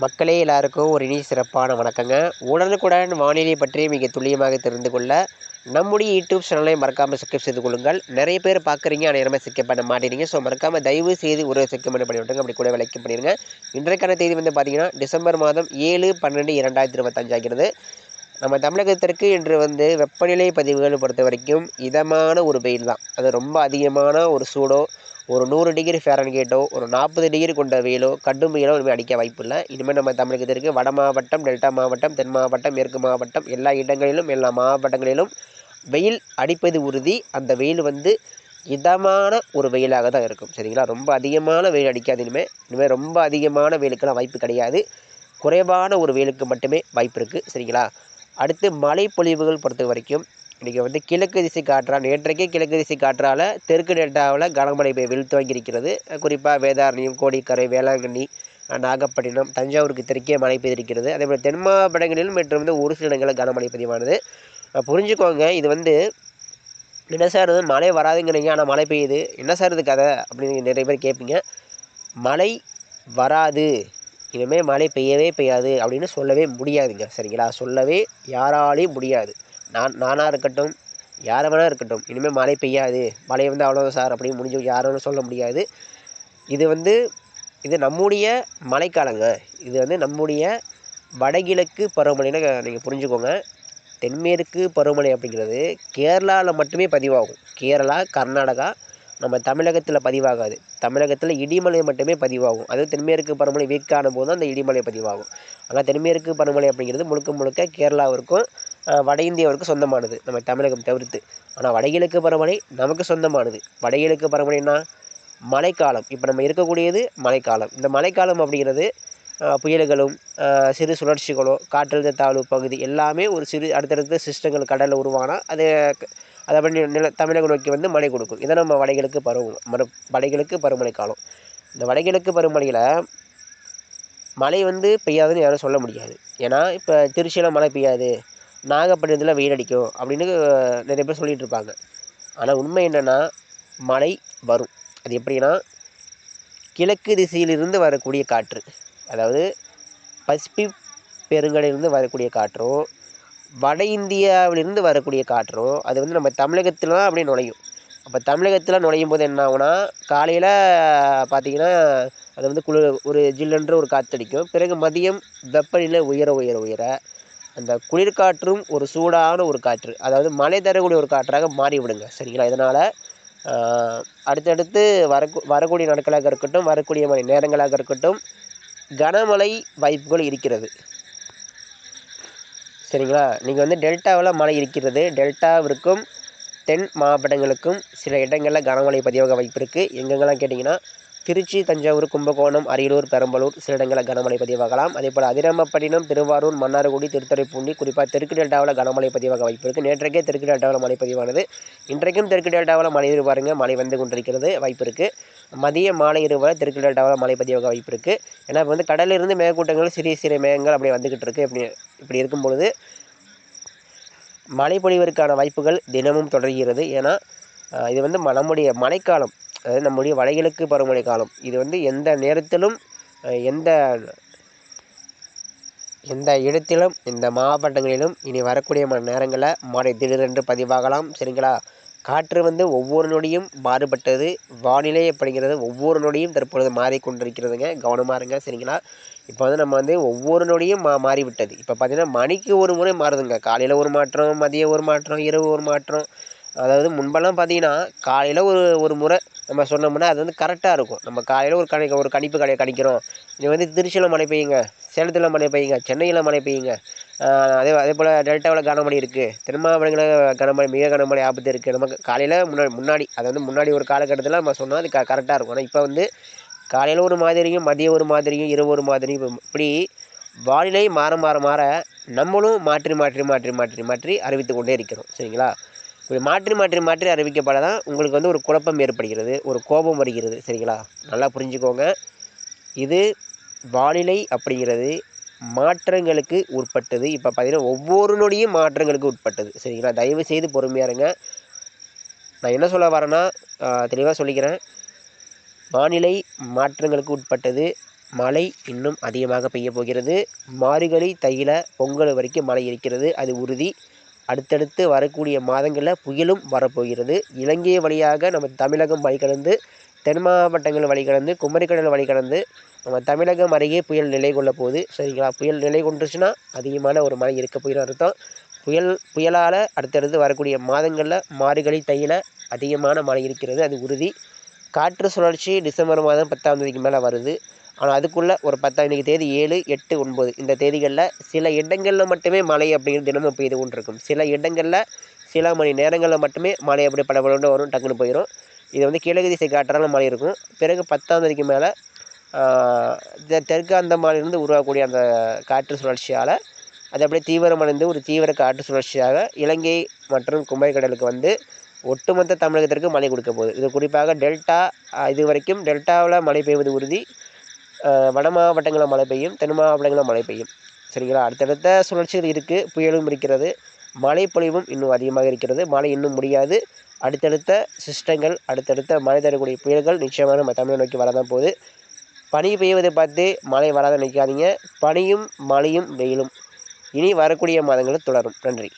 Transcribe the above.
மக்களே எல்லாருக்கும் ஒரு இனி சிறப்பான வணக்கங்க. உடனுக்குடன் வானிலை பற்றி மிக துல்லியமாக தெரிந்து கொள்ள நம்முடைய யூடியூப் சேனலை மறக்காமல் சப்ஸ்கிரைப் செய்து கொள்ளுங்கள். நிறைய பேர் பார்க்குறீங்க ஆனால் நேரமாக சிக்கப் பண்ண மாட்டேறீங்க ஸோ மறக்காமல் தயவு செய்து ஒரு சிக்கப் பண்ணி பண்ணி விட்டுருங்க அப்படி கூட விலைக்கு பண்ணிடுங்க. இன்றைக்கான தேதி வந்து பார்த்தீங்கன்னா டிசம்பர் மாதம் ஏழு பன்னெண்டு இரண்டாயிரத்தி இருபத்தஞ்சாகிறது நம்ம தமிழகத்திற்கு இன்று வந்து வெப்பநிலை பதிவுகள் பொறுத்த வரைக்கும் இதமான ஒரு வெயில் தான் அது ரொம்ப அதிகமான ஒரு சூடோ ஒரு நூறு டிகிரி ஃபேரன்கேட்டோ ஒரு நாற்பது டிகிரி கொண்ட வெயிலோ கடும் வெயிலோ இனிமேல் அடிக்க வாய்ப்பு இல்லை இனிமேல் நம்ம தமிழகத்திற்கு வட மாவட்டம் டெல்டா மாவட்டம் தென் மாவட்டம் மேற்கு மாவட்டம் எல்லா இடங்களிலும் எல்லா மாவட்டங்களிலும் வெயில் அடிப்பது உறுதி. அந்த வெயில் வந்து இதமான ஒரு வெயிலாக தான் இருக்கும். சரிங்களா? ரொம்ப அதிகமான வெயில் அடிக்காது இனிமேல் இனிமேல் ரொம்ப அதிகமான வெயிலுக்கெல்லாம் வாய்ப்பு கிடையாது. குறைவான ஒரு வெயிலுக்கு மட்டுமே வாய்ப்பு இருக்குது சரிங்களா? அடுத்து மழை பொழிவுகள் பொறுத்த வரைக்கும் இன்றைக்கி வந்து கிழக்கு திசை காற்றால் நேற்றைக்கே கிழக்கு திசை காற்றால் தெற்கு டெல்டாவில் கனமழை பெய்ய வெயில் துவங்கி இருக்கிறது குறிப்பாக வேதாரண்யம் கோடிக்கரை வேளாங்கண்ணி நாகப்பட்டினம் தஞ்சாவூருக்கு தெற்கே மழை பெய்திருக்கிறது. அதேபோல் தென் மாவட்டங்களிலும் மற்றும் வந்து ஒரு சில இடங்களில் கனமழை பதிவானது. புரிஞ்சுக்கோங்க இது வந்து என்ன சார் இது? மழை வராதுங்கிறீங்க ஆனால் மழை பெய்யுது. என்ன சார் இது கதை? அப்படின்னு நிறைய பேர் கேட்பீங்க. மழை வராது. இனிமேல் மழை பெய்யவே பெய்யாது அப்படின்னு சொல்லவே முடியாதுங்க சரிங்களா? சொல்லவே யாராலையும் முடியாது. நான் நானாக இருக்கட்டும் யாரை வேணா இருக்கட்டும் இனிமேல் மழை பெய்யாது மழை வந்து அவ்வளோதான் சார் அப்படின்னு முடிஞ்சு யாரும் சொல்ல முடியாது. இது வந்து இது நம்முடைய மழைக்காலங்க. இது வந்து நம்முடைய வடகிழக்கு பருவமழைன்னு நீங்கள் புரிஞ்சுக்கோங்க. தென்மேற்கு பருவமழை அப்படிங்கிறது கேரளாவில் மட்டுமே பதிவாகும். கேரளா கர்நாடகா நம்ம தமிழகத்தில் பதிவாகாது. தமிழகத்தில் இடிமலை மட்டுமே பதிவாகும். அது தென்மேற்கு பருவமழை வீக்கான போது தான் அந்த இடிமலை பதிவாகும். ஆனால் தென்மேற்கு பருவமழை அப்படிங்கிறது முழுக்க முழுக்க கேரளாவிற்கும் வட இந்தியாவிற்கு சொந்தமானது. நம்ம தமிழகம் தவிர்த்து. ஆனால் வடகிழக்கு பருவமழை நமக்கு சொந்தமானது. வடகிழக்கு பருவமழைன்னா மழைக்காலம். இப்போ நம்ம இருக்கக்கூடியது மழைக்காலம். இந்த மழைக்காலம் அப்படிங்கிறது புயல்களும் சிறு சுழற்சிகளும் காற்றழுத்த தாழ்வு பகுதி எல்லாமே ஒரு சிறு அடுத்தடுத்த சிஸ்டங்கள் கடலில் உருவானால் அது அதை பண்ணி நில தமிழகம் நோக்கி வந்து மழை கொடுக்கும். இதை நம்ம வடகிழக்கு பருவம் மறு வடகிழக்கு பருவமழை காலம். இந்த வடகிழக்கு பருவமழையில் மழை வந்து பெய்யாதுன்னு யாரும் சொல்ல முடியாது. ஏன்னா இப்போ திருச்சியில் மழை பெய்யாது. நாகப்பட்டினத்தில் வெயில் அடிக்கும் அப்படின்னு நிறைய பேர் சொல்லிகிட்டு இருப்பாங்க. ஆனால் உண்மை என்னென்னா மழை வரும். அது எப்படின்னா கிழக்கு திசையிலிருந்து வரக்கூடிய காற்று. அதாவது பசிபிக் பெருங்கடலிருந்து வரக்கூடிய காற்றும் வட இந்தியாவிலிருந்து வரக்கூடிய காற்றும் அது வந்து நம்ம தமிழகத்தில் தான் அப்படியே நுழையும். அப்போ தமிழகத்தில் நுழையும் போது என்ன ஆகும்னா காலையில் பார்த்திங்கன்னா அது வந்து குளிர் ஒரு ஜில்லுன்ற ஒரு காற்றடிக்கும் பிறகு மதியம் வெப்பநிலை உயர உயர உயர அந்த குளிர்காற்றும் ஒரு சூடான ஒரு காற்று அதாவது மழை தரக்கூடிய ஒரு காற்றாக மாறிவிடுங்க. சரிங்களா? இதனால் அடுத்தடுத்து வர வரக்கூடிய நாட்களாக இருக்கட்டும் வரக்கூடிய மணி நேரங்களாக இருக்கட்டும் கனமழை வாய்ப்புகள் இருக்கிறது. சரிங்களா? நீங்கள் வந்து டெல்டாவில் மழை இருக்கிறது. டெல்டாவிற்கும் தென் மாவட்டங்களுக்கும் சில இடங்களில் கனமழை பதிவாக வாய்ப்பு இருக்குது எங்கெங்கெல்லாம் கேட்டிங்கன்னா திருச்சி தஞ்சாவூர் கும்பகோணம் அரியலூர் பெரம்பலூர் சில இடங்களில் கனமழை பதிவாகலாம். அதே போல் அதிரமப்பட்டினம் திருவாரூர் மன்னார்குடி திருத்துறைப்பூண்டி குறிப்பாக தெற்கு டெல்டாவில் கனமழை பதிவாக வாய்ப்பு இருக்குது நேற்றைக்கே தெற்கு டெல்டாவில் மழை பதிவானது. இன்றைக்கும் தெற்கு டெல்டாவில் மழை பாருங்கள் மழை வந்து கொண்டிருக்கிறது. வாய்ப்பு இருக்குது மதிய மாலை இருவரை தெற்கு டெல்டாவில் மழை பதிவாக வாய்ப்பு இருக்குது ஏன்னா இப்போ வந்து கடலிலிருந்து மேகக்கூட்டங்கள் சிறிய சிறிய மேகங்கள் அப்படியே வந்துக்கிட்டு இருக்குது இப்படி இப்படி இருக்கும் பொழுது மழை பொழிவதற்கான வாய்ப்புகள் தினமும் தொடர்கிறது. ஏன்னா இது வந்து நம்முடைய மழைக்காலம். அதாவது நம்முடைய வடகிழக்கு பருவமழை காலம். இது வந்து எந்த நேரத்திலும் எந்த எந்த இடத்திலும் இந்த மாவட்டங்களிலும் இனி வரக்கூடிய ம நேரங்களில் மழை திடீரென்று பதிவாகலாம். சரிங்களா? காற்று வந்து ஒவ்வொரு நொடியும் மாறுபட்டது. வானிலை அப்படிங்கிறது ஒவ்வொரு நொடியும் தற்பொழுது மாறிக்கொண்டிருக்கிறதுங்க. கவனமாக இருங்க சரிங்களா? இப்போ வந்து நம்ம வந்து ஒவ்வொரு நொடியும் மா மாறிவிட்டது. இப்போ பார்த்திங்கன்னா மணிக்கு ஒரு முறை மாறுதுங்க. காலையில் ஒரு மாற்றம் மதியம் ஒரு மாற்றம் இரவு ஒரு மாற்றம். அதாவது முன்பெல்லாம் பார்த்தீங்கன்னா காலையில் ஒரு ஒரு முறை நம்ம சொன்னோம்னா அது வந்து கரெக்டாக இருக்கும். நம்ம காலையில் ஒரு கணி ஒரு கணிப்பு கடையை கணிக்கிறோம். இது வந்து திருச்சியில் மழை பெய்யுங்க சேலத்தில் மழை பெய்யுங்க சென்னையில் மழை பெய்யுங்க. அதே அதே போல் டெல்டாவில் கனமழை இருக்குது திருமாவளங்களில் கனமழை மிக கனமழை ஆபத்து இருக்குது நமக்கு காலையில் முன்னாடி முன்னாடி அது வந்து முன்னாடி ஒரு காலகட்டத்தில் நம்ம சொன்னால் அது க கரெக்டாக இருக்கும். ஆனால் இப்போ வந்து காலையில் ஒரு மாதிரியும் மதியம் ஒரு மாதிரியும் இரவு ஒரு மாதிரியும் இப்படி வானிலை மாற மாற மாற நம்மளும் மாற்றி மாற்றி மாற்றி மாற்றி மாற்றி அறிவித்து கொண்டே இருக்கிறோம். சரிங்களா? இப்படி மாற்றி மாற்றி மாற்றி அறிவிக்கப்பட தான் உங்களுக்கு வந்து ஒரு குழப்பம் ஏற்படுகிறது ஒரு கோபம் வருகிறது சரிங்களா? நல்லா புரிஞ்சுக்கோங்க. இது வானிலை அப்படிங்கிறது மாற்றங்களுக்கு உட்பட்டது. இப்போ பார்த்தீங்கன்னா ஒவ்வொரு நொடியும் மாற்றங்களுக்கு உட்பட்டது சரிங்களா? தயவு செய்து பொறுமையாக இருங்க. நான் என்ன சொல்ல வரேன்னா தெளிவாக சொல்லிக்கிறேன். வானிலை மாற்றங்களுக்கு உட்பட்டது. மழை இன்னும் அதிகமாக பெய்ய போகிறது. மார்கழி தையில பொங்கல் வரைக்கும் மழை இருக்கிறது. அது உறுதி. அடுத்தடுத்து வரக்கூடிய மாதங்களில் புயலும் வரப்போகிறது. இலங்கை வழியாக நம்ம தமிழகம் வழிகடந்து தென் மாவட்டங்கள் வழிகடந்து குமரிக்கடல் வழிகடந்து நம்ம தமிழகம் அருகே புயல் நிலை கொள்ள போகுது. சரிங்களா? புயல் நிலை கொண்டுச்சுன்னா அதிகமான ஒரு மழை இருக்க போயிடும் அர்த்தம். புயல் புயலால் அடுத்தடுத்து வரக்கூடிய மாதங்களில் மார்கழி தையில் அதிகமான மழை இருக்கிறது. அது உறுதி. காற்று சுழற்சி டிசம்பர் மாதம் பத்தாம் தேதிக்கு மேலே வருது. ஆனால் அதுக்குள்ளே ஒரு பத்தாம் தேதி தேதி ஏழு எட்டு ஒன்பது. இந்த தேதிகளில் சில இடங்களில் மட்டுமே மழை அப்படிங்கிறது தினமும் பெய்து கொண்டிருக்கும். சில இடங்களில் சில மணி நேரங்களில் மட்டுமே மழை அப்படி படபடன்னு வரும் டக்குன்னு போயிடும் இது வந்து கிழக்கு திசை காட்டுறதுனால மழை இருக்கும். பிறகு பத்தாம் தேதிக்கு மேலே தெற்கு அந்தமானிலிருந்து உருவாகக்கூடிய அந்த காற்று சுழற்சியால் அது அப்படியே தீவிரமடைந்து ஒரு தீவிர காற்று சுழற்சியாக இலங்கை மற்றும் குமரிக்கடலுக்கு வந்து ஒட்டுமொத்த தமிழகத்திற்கு மழை கொடுக்க போகுது. இது குறிப்பாக டெல்டா இது வரைக்கும் டெல்டாவில் மழை பெய்வது உறுதி. வட மாவட்டங்களில் மழை பெய்யும் தென் மாவட்டங்களில் மழை பெய்யும். சரிங்களா? அடுத்தடுத்த சுழற்சிகள் இருக்குது புயலும் இருக்கிறது. மழைப்பொழிவும் இன்னும் அதிகமாக இருக்கிறது. மழை இன்னும் முடியாது. அடுத்தடுத்த சிஸ்டங்கள் அடுத்தடுத்த மழை தரக்கூடிய புயல்கள் நிச்சயமாக நம்ம தமிழை நோக்கி வரதான் போகுது. பனி பெய்வதை பார்த்து மழை வராத நினைக்காதீங்க. பனியும் மழையும் வெயிலும். இனி வரக்கூடிய மாதங்களில் தொடரும். நன்றி.